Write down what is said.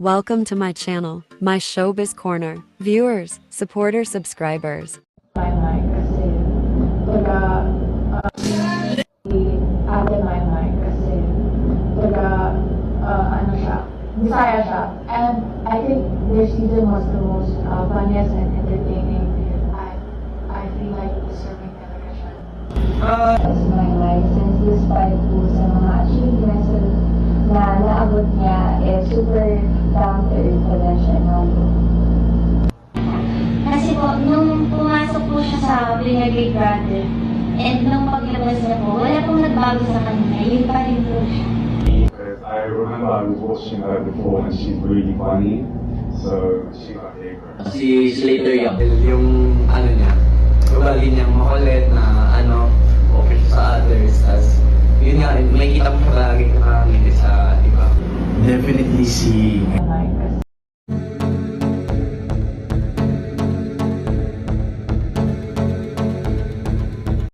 Welcome to my channel, my showbiz corner. Viewers, supporters, subscribers. Maymay kasi taga uh, Ate Maymay kasi taga uh, ano siya, Bisaya siya. And I think their season was the most uh, funniest and entertaining. I I feel like deserving talaga siya. as my life since despite po Winner Big Brother, and nung paglabas niya po, wala pong nagbago sa kanya. Yun pa rin po siya. Because I remember I was watching her before and she's really funny, so she's my favorite. Si Slater Young, yung ano niya, ugali niyang makulit na ano, okay sa others. Tapos, yun nga, may kita mo siya lagi nakangiti sa iba. Definitely si